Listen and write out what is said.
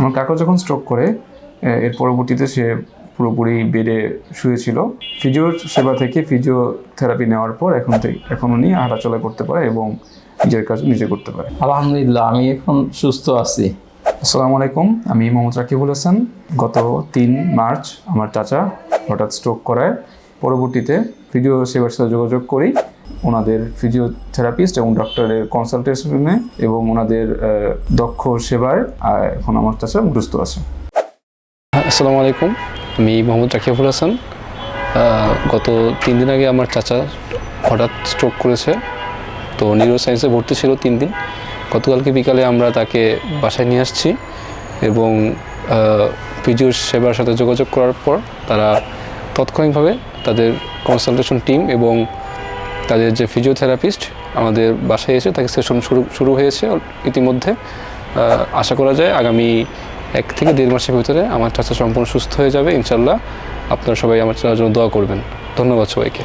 আমার কাকা যখন স্ট্রোক করে এর পরবর্তীতে সে পুরোপুরি বেডে শুয়েছিল। ফিজিও সেবা থেকে ফিজিওথেরাপি নেওয়ার পর এখন থেকে এখন উনি হাঁটাচলা করতে পারে এবং নিজের কাজ নিজে করতে পারে। আলহামদুলিল্লাহ আমি এখন সুস্থ আছি। আসসালামু আলাইকুম আমি মোহাম্মদ রাকিবুল হাসান। গত তিন মার্চ আমার চাচা হঠাৎ স্ট্রোক করায়। পরবর্তীতে ফিজিও সেবার সাথে যোগাযোগ করি। ওনাদের ফিজিওথেরাপিস্ট এবং ডক্টরের কনসালটেশনে এবং ওনাদের দক্ষ সেবায় এখন আমার চাচা সুস্থ আছে। আসসালামু আলাইকুম। আমি মোহাম্মদ রাকিবুল হাসান। গত তিন দিন আগে আমার চাচা হঠাৎ স্ট্রোক করেছে। তো নিউরো সায়েন্সে ভর্তি ছিল তিন দিন। গতকালকে বিকালে আমরা তাকে বাসায় নিয়ে আসছি এবং ফিজিও সেবার সাথে যোগাযোগ করার পর তারা তাৎক্ষণিকভাবে তাদের কনসালটেশন টিম এবং তাদের যে ফিজিওথেরাপিস্ট আমাদের বাসায় এসে তাকে সেশন শুরু শুরু হয়েছে ইতিমধ্যে। আশা করা যায় আগামী এক থেকে দেড় মাসের ভিতরে আমার চাচা সম্পূর্ণ সুস্থ হয়ে যাবে। ইনশাল্লাহ আপনারা সবাই আমার চাচার জন্য দোয়া করবেন। ধন্যবাদ সবাইকে।